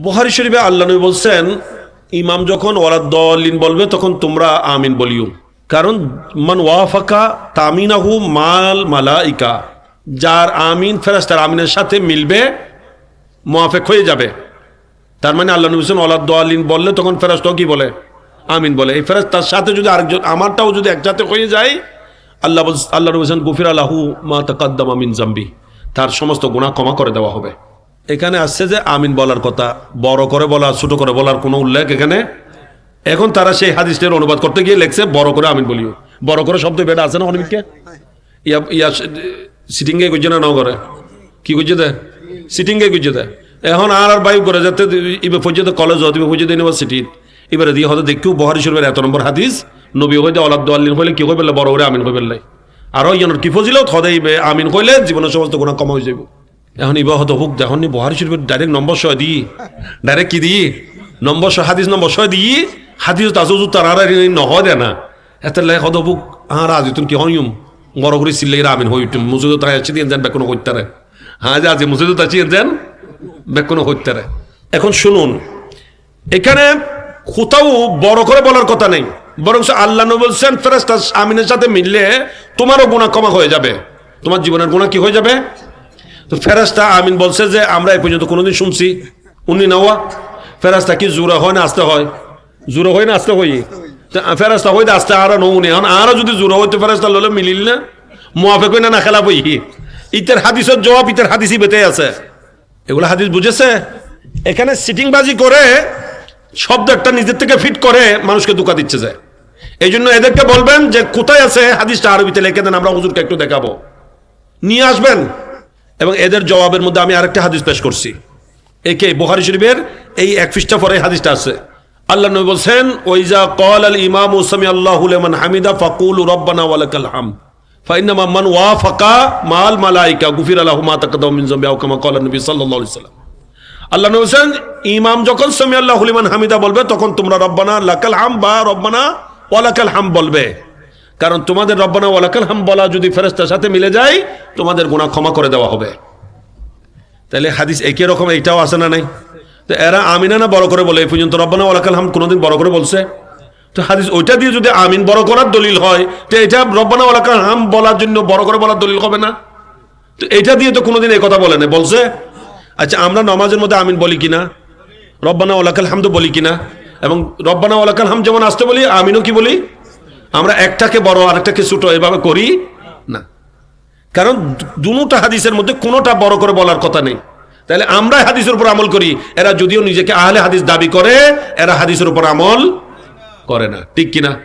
বুহারি শরীফে আল্লাহ নবী বলছেন, ইমাম যখন ওয়ালাদ্দলিন বলবে, তখন তোমরা আমিন বলিও। কারণ, মান ওয়াফাকা তামিনাহু মাল মালাইকা। যার আমিন ফেরাস্তার আমিনের সাথে মিলবে মোয়াফেক হয়ে যাবে। তার মানে আল্লাহ নবী হোসেন ওয়ালাদ্দলিন বললে তখন ফেরাস্তাও কি বলে? আমিন বলে। এই ফেরাস্তার সাথে যদি আরেকজন, আমারটাও যদি একসাথে হয়ে যায়, আল্লাহ আল্লাহ নবী হোসেন গুফির আলাহু মা তাকাদ্দাম আমিন জাম্বি। তার সমস্ত গুণা ক্ষমা করে দেওয়া হবে। এখানে আসছে যে আমিন বলার কথা, বড় করে বলা ছোট করে বলার কোনো উল্লেখ এখানে? এখন তারা সেই হাদিসটার অনুবাদ করতে গিয়ে লেখছে, বড় করে আমিন বলিও। বড় করে শব্দ বেটা আছে না অনেককে ইয়া ইয়া সিটিংয়ে গুজে না করে কি গুজে দে? সিটিংয়ে গুজে দে। এখন আর আর বায়ু করে যাতে ইবে পর্যন্ত কলেজ হতে পর্যন্ত ইউনিভার্সিটি এবারে দিয়ে হয়তো দেখেও বহারি শরীফের এত নম্বর হাদিস, নবী হইতে অলাদ্দ আল্লিন হইলে কি হয়ে বড় করে আমিন হয়ে পেলে আর ওই জন্য কি ফজিলেও ইবে আমিন কইলে জীবনের সমস্ত গুণা কমা হয়ে যাবে এখন ইবা হয়তো হুক দেখুন বহারি শরীফের ডাইরেক্ট নম্বর সহ দিই। ডাইরেক্ট কি দিই? নম্বর সহ, হাদিস নম্বর সহ দিই। হাদিস তাজু তার নহয় দে না। এতে লেখ হতো বুক আর আজি তুমি কি হইম বড় করে চিল্লে আমিন হই মুজুদ তাই আছে দিয়ে যান বেকোনো হইতারে হ্যাঁ যে আজি মুজুদ আছে যান বেকোনো হইতারে এখন শুনুন, এখানে কোথাও বড় করে বলার কথা নেই। বরং আল্লাহ বলছেন ফেরেস্তা আমিনের সাথে মিললে তোমারও গুণা ক্ষমা হয়ে যাবে। তোমার জীবনের গুণা কি হয়ে যাবে? তো ফেরাস্তা আমিন বলছে যে, আমরা এই পর্যন্ত কোনোদিন শুনছি। উনি নেওয়া। ফেরাস্তা কি জোরে হয় না আসতে হয়? জোরে হয় না আসতে হয়? ফেরাস্তা হইতে আসতে আরও নৌনি এখন আরও যদি জোরে হইতে ফেরাস্তা ললে মিলিল না? মোয়াফেক না না খেলা বই ইতের হাদিসের জবাব ইতের হাদিসই বেঁচে আছে। এগুলো হাদিস বুঝেছে? এখানে সিটিংবাজি করে, শব্দ একটা নিজের থেকে ফিট করে, মানুষকে দুকা দিচ্ছে যায় এই জন্য এদেরকে বলবেন যে, কোথায় আছে হাদিসটা আরবিতে লিখে দেন, আমরা হুজুরকে একটু দেখাবো। নিয়ে আসবেন। এবং এদের জবাবের মধ্যে আমি আরেকটা হাদিস পেশ করছি। একে বুখারী শরীফের এই এক পৃষ্ঠা পরে হাদিসটা আছে। আল্লাহ নবী বলছেন, ওইজা কল আল ইমাম ওসামি আল্লাহ লেমান হামিদা ফাকুল রব্বানা ওয়ালাকাল হাম ফাইনামা মান ওয়াফাকা মাল মালাইকা গুফির আলাহু মা তাকাদাম মিন যামবি আও কামা ক্বালা নবী সাল্লাল্লাহু আলাইহি সাল্লাম। আল্লাহ নবী বলছেন, ইমাম যখন সামি আল্লাহ লিমান হামিদা বলবে, তখন তোমরা রব্বানা লাকাল হাম বা রব্বানা ওয়ালাকাল হাম বলবে। কারণ তোমাদের রব্বানা ওয়ালাকাল হাম বলা যদি ফেরেস্তার সাথে মিলে যায়, তোমাদের গুণা ক্ষমা করে দেওয়া হবে। তাহলে হাদিস একই রকম, এইটাও আসে না নাই? তো এরা আমিনা না বড় করে বলে, এই পর্যন্ত রব্বানা ওয়ালাকাল হাম কোনোদিন বড় করে বলছে? তো হাদিস ওইটা দিয়ে যদি আমিন বড় করার দলিল হয়, তো এটা রব্বানা ওয়ালাকাল হাম বলার জন্য বড় করে বলার দলিল হবে না? তো এটা দিয়ে তো কোনোদিন এই কথা বলে না বলছে আচ্ছা আমরা নমাজের মধ্যে আমিন বলি কিনা? রব্বানা ওলাকাল হাম তো বলি কিনা? এবং রব্বানা ওলাকাল হাম যেমন আসতে বলি, আমিনও কি বলি? আমরা একটাকে বড়, আরেকটাকে ছোট, এভাবে করি? না। কারণ দুটা হাদিসের মধ্যে কোনোটা বড় করে বলার কথা নেই। তাহলে আমরা হাদিসের উপর আমল করি, এরা যদিও নিজেকে আহলে হাদিস দাবি করে, এরা হাদিসের উপর আমল করে না। ঠিক কিনা?